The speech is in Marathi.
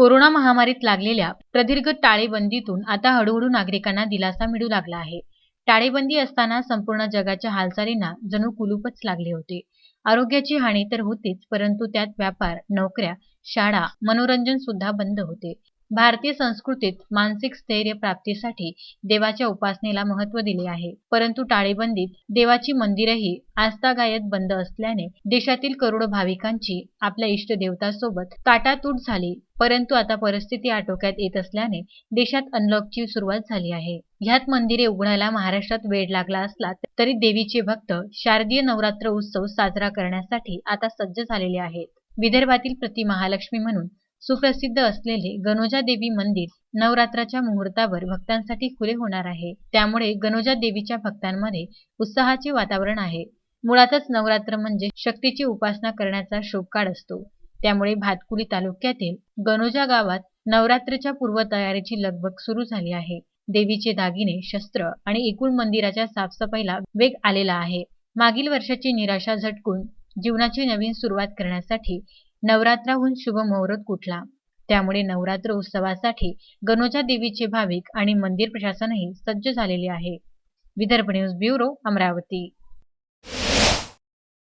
कोरोना महामारीत लागलेल्या प्रदीर्घ टाळेबंदीतून आता हळूहळू नागरिकांना दिलासा मिळू लागला आहे. टाळेबंदी असताना संपूर्ण जगाच्या हालचालींना जणू कुलूपच लागले होते. आरोग्याची हानी तर होतीच परंतु त्यात व्यापार नोकऱ्या शाळा मनोरंजन सुद्धा बंद होते. भारतीय संस्कृतीत मानसिक स्थैर्य प्राप्तीसाठी देवाच्या उपासनेला महत्त्व दिले आहे. परंतु टाळेबंदीत देवाची मंदिरही आस्थागायत बंद असल्याने देशातील करोडो भाविकांची आपल्या इष्टदेवतासोबत ताटातूट झाली. परंतु आता परिस्थिती आटोक्यात येत असल्याने देशात अनलॉकची सुरुवात झाली आहे. ह्यात मंदिरे उघडायला महाराष्ट्रात वेळ लागला असला तरी देवीचे भक्त शारदीय नवरात्र उत्सव साजरा करण्यासाठी आता सज्ज झालेले आहेत. विदर्भातील प्रति महालक्ष्मी म्हणून सुप्रसिद्ध असलेले गणोजा देवी मंदिर नवरात्राच्या मुहूर्तावर भक्तांसाठी खुले होणार आहे. त्यामुळे गणोजा देवीच्या भक्तांमध्ये उत्साहाचे वातावरण आहे. मुळातच नवरात्र म्हणजे शक्तीची उपासना करण्याचा शोभकाळ असतो. त्यामुळे भातकुली तालुक्यातील गणोजा गावात नवरात्रीच्या पूर्वतयारीची लगबग सुरू झाली आहे. देवीचे दागिने शस्त्र आणि एकूण मंदिराच्या साफसफाईला वेग आलेला आहे. मागील वर्षाची निराशा झटकून जीवनाची नवीन सुरुवात करण्यासाठी नवरात्राहून शुभ मुहूर्त कुठला? त्यामुळे नवरात्र उत्सवासाठी गणोजा देवीचे भाविक आणि मंदिर प्रशासनही सज्ज झालेले आहे. Vidarbha news bureau Amravati.